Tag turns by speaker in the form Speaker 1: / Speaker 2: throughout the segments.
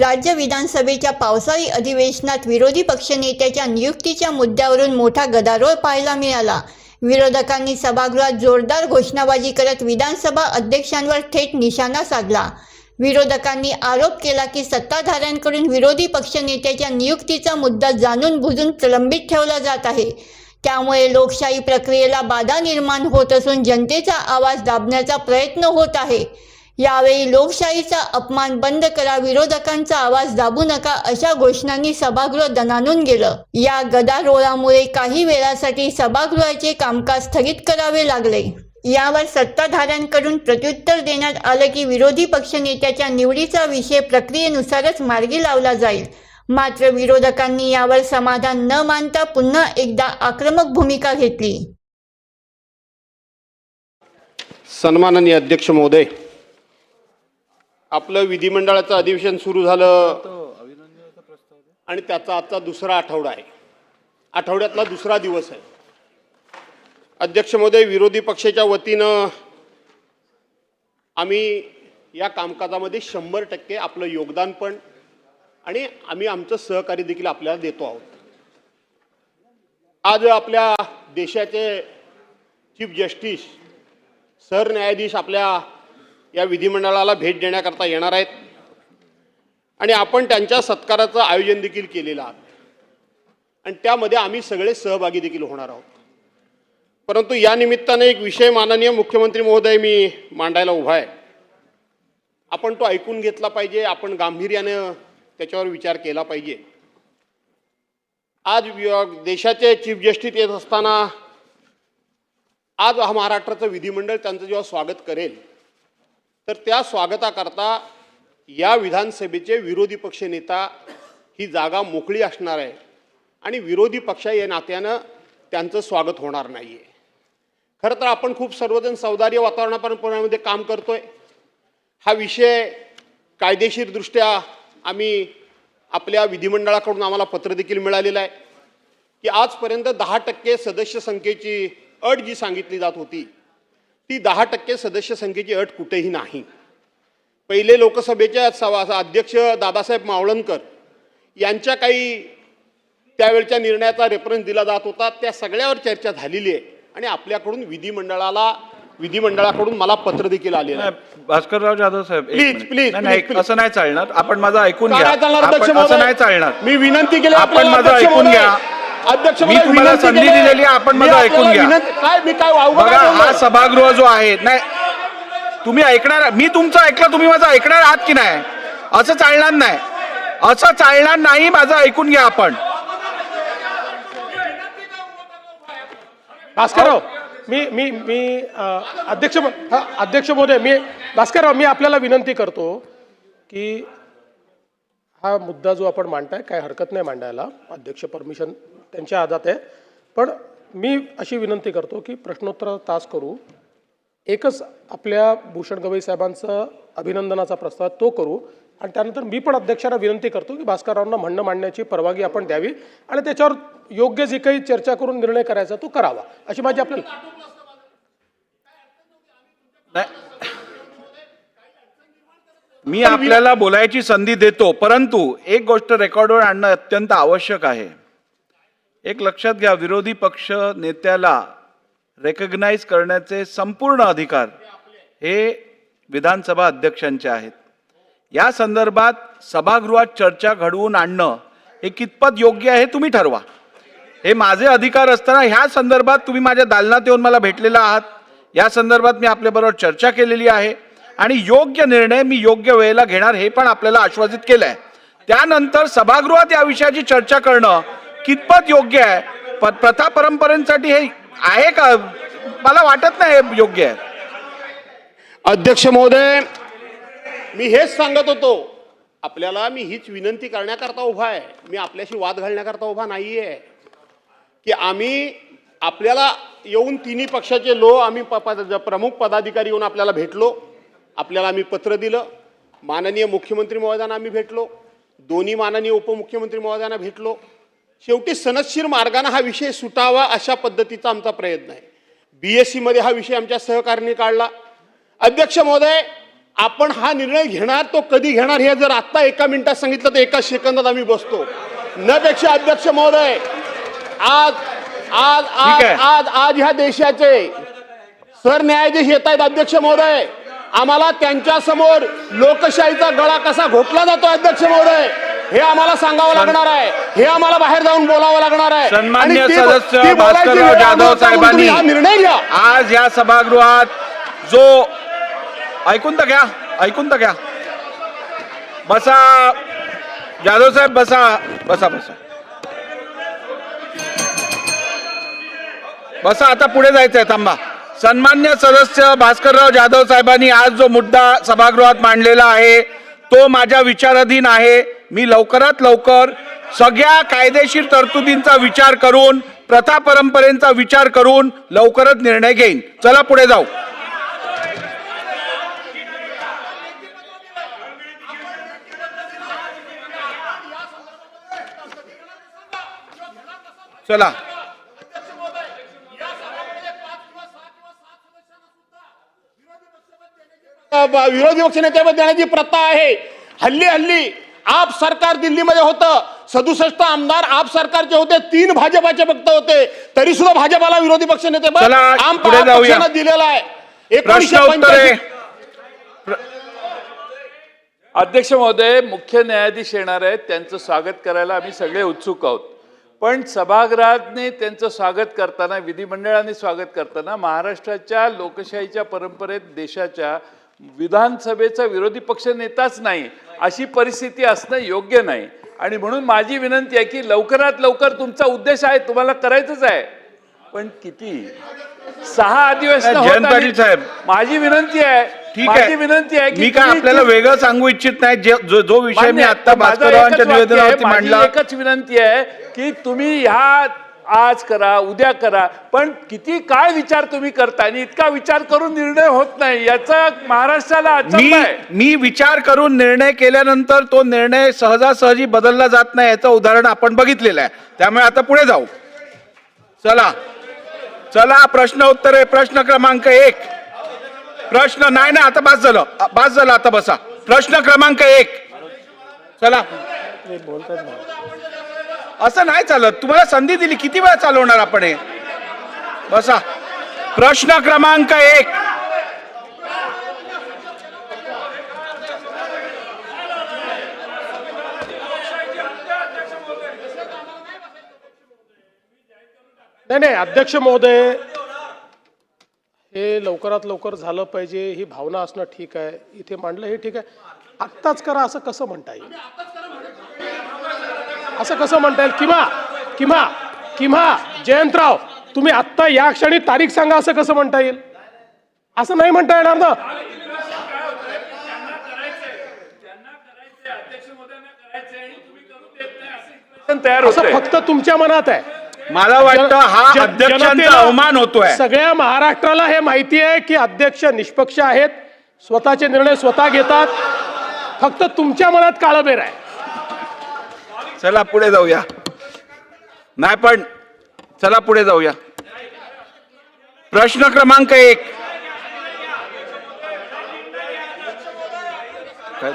Speaker 1: राज्य विधानसभेच्या पावसाळी अधिवेशनात विरोधी पक्षनेत्याच्या नियुक्तीच्या मुद्द्यावरून मोठा गदारोळ पाहायला मिळाला. विरोधकांनी सभागृहात जोरदार घोषणाबाजी करत विधानसभा अध्यक्षांवर थेट निशाणा साधला. विरोधकांनी आरोप केला की सत्ताधाऱ्यांकडून विरोधी पक्षनेत्याच्या नियुक्तीचा मुद्दा जाणून बुजून प्रलंबित ठेवला जात आहे. त्यामुळे लोकशाही प्रक्रियेला बाधा निर्माण होत असून जनतेचा आवाज दाबण्याचा प्रयत्न होत आहे. यावेळी लोकशाहीचा अपमान बंद करा विरोधकांचा आवाज दाबू नका अशा घोषणांनी सभागृह दणानून गेलं. या गदारोळामुळे काही वेळासाठी सभागृहाचे कामकाज स्थगित करावे लागले. यावर सत्ताधाऱ्यांकडून प्रत्युत्तर देण्यात आलं की विरोधी पक्षनेत्याच्या निवडीचा विषय प्रक्रियेनुसारच मार्गी लावला जाईल. मात्र विरोधकांनी यावर समाधान न मानता पुन्हा एकदा आक्रमक भूमिका घेतली.
Speaker 2: सन्माननीय अध्यक्ष महोदय आपलं विधिमंडळाचं अधिवेशन सुरू झालं. आणि त्याचा आजचा दुसरा आठवडा आहे. आठवड्यातला दुसरा दिवस आहे. अध्यक्ष महोदय विरोधी पक्षाच्या वतीनं आम्ही या कामकाजामध्ये शंभर टक्के आपलं योगदान पण आणि आम्ही आमचं सहकार्य देखील आपल्याला देतो आहोत. आज आपल्या देशाचे चीफ जस्टिस सरन्यायाधीश आपल्या या विधिमंडळाला भेट देण्याकरता येणार आहेत. आणि आपण त्यांच्या सत्काराचं आयोजन देखील केलेलं आहात आणि त्यामध्ये आम्ही सगळे सहभागी देखील होणार आहोत. परंतु या निमित्ताने एक विषय माननीय मुख्यमंत्री महोदय मी मांडायला उभा आहे. आपण तो ऐकून घेतला पाहिजे आपण गांभीर्यानं त्याच्यावर विचार केला पाहिजे. आज देशाचे चीफ जस्टिस येत असताना आज हा महाराष्ट्राचं विधिमंडळ त्यांचं जेव्हा स्वागत करेल तर त्या स्वागताकरता या विधानसभेचे विरोधी पक्षनेता ही जागा मोकळी असणार आहे आणि विरोधी पक्ष या नात्यानं त्यांचं स्वागत होणार नाही आहे खरं तर आपण खूप सर्वजण सौदार्य वातावरणापर्यंत काम करतो आहे हा विषय कायदेशीरदृष्ट्या आम्ही आपल्या विधिमंडळाकडून आम्हाला पत्र देखील मिळालेलं आहे. की आजपर्यंत दहा टक्के सदस्य संख्येची अट जी सांगितली जात होती ती दहा टक्के सदस्य संख्येची अट कुठेही नाही पहिले लोकसभेच्या सभा अध्यक्ष दादासाहेब मावळणकर यांच्या काही त्यावेळच्या निर्णयाचा रेफरन्स दिला जात होता त्या सगळ्यावर चर्चा झालेली आहे आणि आपल्याकडून विधिमंडळाला विधिमंडळाकडून मला पत्र देखील आलेलं आहे
Speaker 3: भास्करराव जाधव साहेब
Speaker 2: please, please.
Speaker 3: असं नाही चालणार आपण माझं ऐकून घ्या असं? नाही चालणार
Speaker 2: मी विनंती केली
Speaker 3: आपण माझं ऐकून. घ्या.
Speaker 2: अध्यक्ष
Speaker 3: मी तुम्हाला संधी. दिलेली आहे, आपण
Speaker 2: मी
Speaker 3: माझं ऐकून घ्या.
Speaker 2: काय मी काय
Speaker 3: बघा
Speaker 2: काय
Speaker 3: हा
Speaker 2: बोललोय?
Speaker 3: सभागृह जो आहे नाही तुम्ही ऐकणार मी तुमचं ऐकलं तुम्ही माझं ऐकणार आहात की नाही असं चालणार नाही असं चालणार नाही माझं ऐकून घ्या आपण
Speaker 4: भास्करराव मी मी मी अ, अध्यक्ष म- हा, अध्यक्ष महोदय मी भास्करराव मी आपल्याला विनंती करतो की हा मुद्दा जो आपण मांडताय काय हरकत नाही मांडायला अध्यक्ष परमिशन त्यांच्या हातात आहे. पण मी अशी विनंती करतो की प्रश्नोत्तर तास करू. एकच आपल्या भूषण गवई साहेबांचा अभिनंदनाचा प्रस्ताव तो करू. आणि त्यानंतर मी पण अध्यक्षांना विनंती करतो की भास्कररावांना म्हणणं मांडण्याची परवानगी आपण द्यावी. आणि त्याच्यावर योग्य जी काही चर्चा करून निर्णय करायचा तो करावा. अशी माझी आपल्याला
Speaker 3: मी आपल्याला बोलायची संधी देतो. परंतु एक गोष्ट रेकॉर्डवर आणणं अत्यंत आवश्यक आहे. एक लक्षात घ्या विरोधी पक्ष नेत्याला रेकग्नाइज करण्याचे संपूर्ण अधिकार हे विधानसभा अध्यक्षांचे आहेत. या संदर्भात सभागृहात चर्चा घडवून आणणं हे कितपत योग्य आहे तुम्ही ठरवा. हे माझे अधिकार असताना ह्या संदर्भात तुम्ही माझ्या दालनात येऊन मला भेटलेला आहात. या संदर्भात मी आपल्याबरोबर चर्चा केलेली आहे आणि योग्य निर्णय मी योग्य वेळेला घेणार हे पण आपल्याला आश्वासित केलं आहे त्यानंतर सभागृहात या विषयाची चर्चा करणं कितपत योग्य आहे? प प्रथा परंपरेसाठी हे आहे का? मला वाटत नाही हे योग्य आहे.
Speaker 2: अध्यक्ष महोदय मी हेच सांगत होतो. आपल्याला मी हीच विनंती करण्याकरता उभा आहे. मी आपल्याशी वाद घालण्याकरता उभा नाही आहे की आम्ही आपल्याला येऊन तिन्ही पक्षाचे लो आम्ही प- पद- प्रमुख पदाधिकारी येऊन आपल्याला भेटलो. आपल्याला आम्ही पत्र दिलं. माननीय मुख्यमंत्री महोदयांना आम्ही भेटलो. दोन्ही माननीय उपमुख्यमंत्री महोदयांना भेटलो. शेवटी सनदशीर मार्गाने हा विषय सुटावा अशा पद्धतीचा आमचा प्रयत्न आहे. बी एस सीमध्ये हा विषय आमच्या सहकार्याने काढला. अध्यक्ष महोदय आपण हा निर्णय घेणार तो कधी घेणार हे जर आत्ता एका मिनिटात सांगितलं तर एका सेकंदात आम्ही बसतो. नपेक्षा अध्यक्ष महोदय आज आज आज. आज आज ह्या देशाचे सरन्यायाधीश येत आहेत अध्यक्ष महोदय. आम्हाला त्यांच्यासमोर लोकशाहीचा गळा कसा घोटला जातो अध्यक्ष महोदय? हे आम्हाला सांगावं लागणार आहे. हे आम्हाला बाहेर जाऊन बोलावं लागणार आहे.
Speaker 3: सन्मान्य सदस्य भास्करराव जाधव साहेबांनी
Speaker 2: निर्णय घ्या.
Speaker 3: आज या सभागृहात जो ऐकून तर घ्या ऐकून तर घ्या. बसा. जाधव साहेब बसा. बसा बसा. बसा आता पुढे जायचंय थांबा. सन्मान्य सदस्य भास्करराव जाधव साहेबांनी आज जो मुद्दा सभागृहात मांडलेला आहे तो माझ्या विचाराधीन आहे. मी लवकरात लवकर सगळ्या कायदेशीर तरतुदींचा विचार करून प्रथा परंपरेचा विचार करून लवकरच निर्णय घेईन. चला पुढे जाऊ. चला.
Speaker 2: विरोधी पक्ष नेत्यामध्ये देण्याची प्रथा आहे. हल्ली हल्ली आप सरकार दिल्लीमध्ये होतं. सदुसष्ट आमदार आप सरकारचे होते. तीन भाजपाचे फक्त होते. तरी सुद्धा भाजपाला विरोधी पक्ष नेते आम. पक्षानं दिलेला आहे. पंच्याऐंशी
Speaker 5: अध्यक्ष महोदय मुख्य न्यायाधीश येणार आहेत. त्यांचं स्वागत करायला आम्ही सगळे उत्सुक आहोत. पण सभागृहाने त्यांचं स्वागत करताना विधिमंडळाने स्वागत करताना महाराष्ट्राच्या लोकशाहीच्या परंपरेत देशाच्या विधानसभेचा विरोधी पक्ष नेताच नाही अशी परिस्थिती असणं योग्य नाही. आणि म्हणून माझी विनंती आहे की लवकरात लवकर तुमचा उद्देश आहे तुम्हाला करायचंच आहे. पण किती? सहा अधिवेशन
Speaker 3: पाटील साहेब.
Speaker 5: माझी विनंती आहे
Speaker 3: ठीक आहे.
Speaker 5: विनंती आहे की
Speaker 3: मी काय आपल्याला वेगळं सांगू इच्छित नाही जे- विषय मी. आता निवेदनावरती मांडला.
Speaker 5: एकच विनंती आहे की तुम्ही ह्या आज करा उद्या करा पण किती काय विचार तुम्ही करता आणि इतका विचार करून निर्णय होत नाही याचा महाराष्ट्राला
Speaker 3: मी मी विचार करून निर्णय केल्यानंतर तो निर्णय सहजासहजी बदलला जात नाही याचं उदाहरण आपण बघितलेलं आहे. त्यामुळे आता पुढे जाऊ. चला. चला प्रश्न उत्तरे प्रश्न क्रमांक एक. प्रश्न नाही ना आता बास झालं. बास झालं आता बसा. प्रश्न क्रमांक एक. चला. असं नाही चालत. तुम्हाला संधी दिली. किती वेळा चालवणार आपण हे? बसा. प्रश्न क्रमांक एक.
Speaker 4: नाही नाही अध्यक्ष महोदय हे लवकरात लवकर झालं पाहिजे. ही भावना असणं ठीक आहे. इथे मांडलं हे ठीक आहे. आत्ताच करा असं कसं म्हणता येईल? असं कसं म्हणता येईल? किंवा किंवा किंवा जयंतराव तुम्ही आत्ता या क्षणी तारीख सांगा असं कसं म्हणता येईल? असं नाही म्हणता येणार ना?
Speaker 5: तयार
Speaker 4: असं फक्त तुमच्या मनात आहे.
Speaker 3: मला वाटतं हा अध्यक्षांचा अवमान होतोय.
Speaker 4: सगळ्या महाराष्ट्राला हे माहिती आहे की अध्यक्ष निष्पक्ष आहेत. स्वतःचे निर्णय स्वतः घेतात. फक्त तुमच्या मनात काळबेर आहे.
Speaker 3: चला पुढे जाऊया. नाही पण चला पुढे जाऊया. प्रश्न क्रमांक एक. काय?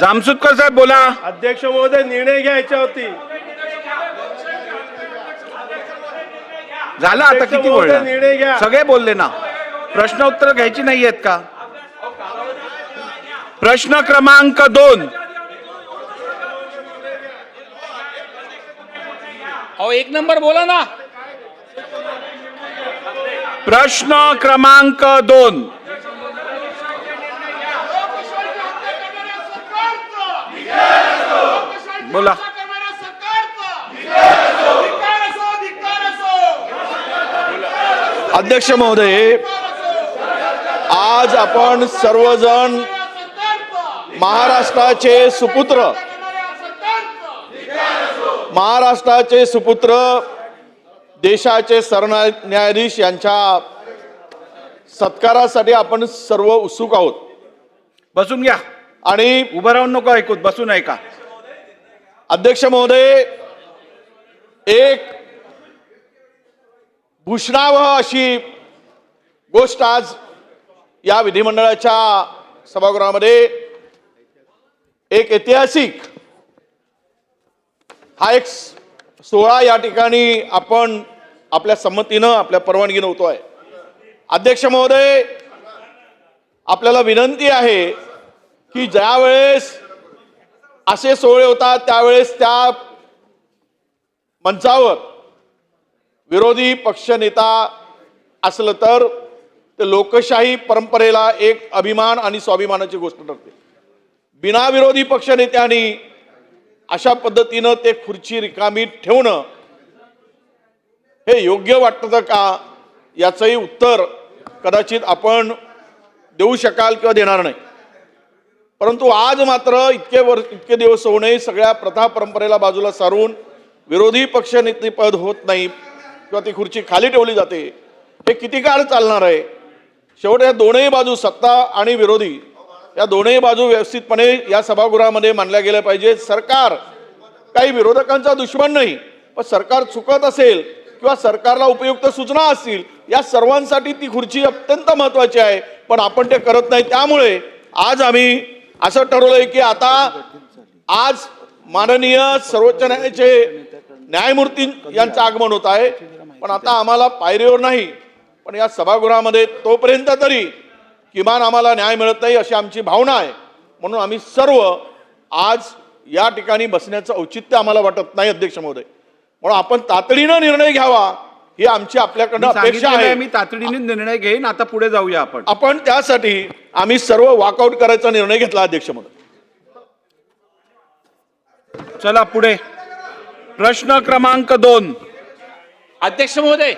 Speaker 3: जामसुदकर साहेब बोला.
Speaker 6: अध्यक्ष महोदय निर्णय घ्यायच्या होती.
Speaker 3: झालं आता किती
Speaker 6: घ्या.
Speaker 3: सगळे बोलले ना. प्रश्न उत्तर घ्यायची नाही आहेत का? प्रश्न क्रमांक दोन.
Speaker 5: अहो एक नंबर बोला ना.
Speaker 3: प्रश्न क्रमांक दोन. बोला.
Speaker 7: अध्यक्ष महोदय आज आपण सर्वजण महाराष्ट्राचे सुपुत्र महाराष्ट्राचे सुपुत्र देशाचे सरन्यायाधीश यांच्या सत्कारासाठी आपण सर्व उत्सुक आहोत.
Speaker 3: बसून घ्या.
Speaker 7: आणि
Speaker 3: उभं राहून नको ऐकूत बसून ऐका.
Speaker 7: अध्यक्ष महोदय एक भूषणावह अशी गोष्ट आज या विधिमंडळाच्या सभागृहामध्ये एक ऐतिहासिक हा एक सोहळा या ठिकाणी आपण आपल्या संमतीनं आपल्या परवानगीनं होतो आहे अध्यक्ष महोदय आपल्याला विनंती आहे की ज्यावेळेस असे सोहळे होतात त्यावेळेस त्या मंचावर विरोधी पक्षनेता असलं तर ते लोकशाही परंपरेला एक अभिमान आणि स्वाभिमानाची गोष्ट ठरते. बिना विरोधी पक्षनेत्यांनी अशा पद्धतीनं ते खुर्ची रिकामी ठेवणं हे योग्य वाटतं का? याचंही उत्तर कदाचित आपण देऊ शकाल किंवा देणार नाही. परंतु आज मात्र इतके वर इतके दिवस होऊनही सगळ्या प्रथा परंपरेला बाजूला सारून विरोधी पक्षनेतेपद होत नाही किंवा ती खुर्ची खाली ठेवली जाते हे किती काळ चालणार आहे? शेवट या दोनही बाजू सत्ता आणि विरोधी या दोनही बाजू व्यवस्थितपणे या सभागृहामध्ये मांडल्या गेल्या पाहिजेत. सरकार काही विरोधकांचा दुश्मन नाही पण सरकार चुकत असेल किंवा सरकारला उपयुक्त सूचना असतील या सर्वांसाठी ती खुर्ची अत्यंत महत्वाची आहे. पण आपण ते करत नाही. त्यामुळे आज आम्ही असं ठरवलंय की आता आज माननीय सर्वोच्च न्यायालयाचे न्यायमूर्ती यांचं आगमन होत आहे. पण आता आम्हाला पायरीवर नाही. पण या सभागृहामध्ये तोपर्यंत तरी किमान आम्हाला न्याय मिळत नाही अशी आमची भावना आहे. म्हणून आम्ही सर्व आज या ठिकाणी बसण्याचं औचित्य आम्हाला वाटत नाही अध्यक्ष महोदय. म्हणून आपण तातडीनं निर्णय घ्यावा ही आमची आपल्याकडनं अपेक्षा आहे.
Speaker 3: मी तातडीने निर्णय घेईन आता पुढे जाऊया आपण.
Speaker 7: आपण त्यासाठी आम्ही सर्व वॉकआउट करायचा निर्णय घेतला अध्यक्ष महोदय.
Speaker 3: चला पुढे. प्रश्न क्रमांक दोन.
Speaker 8: अध्यक्ष महोदय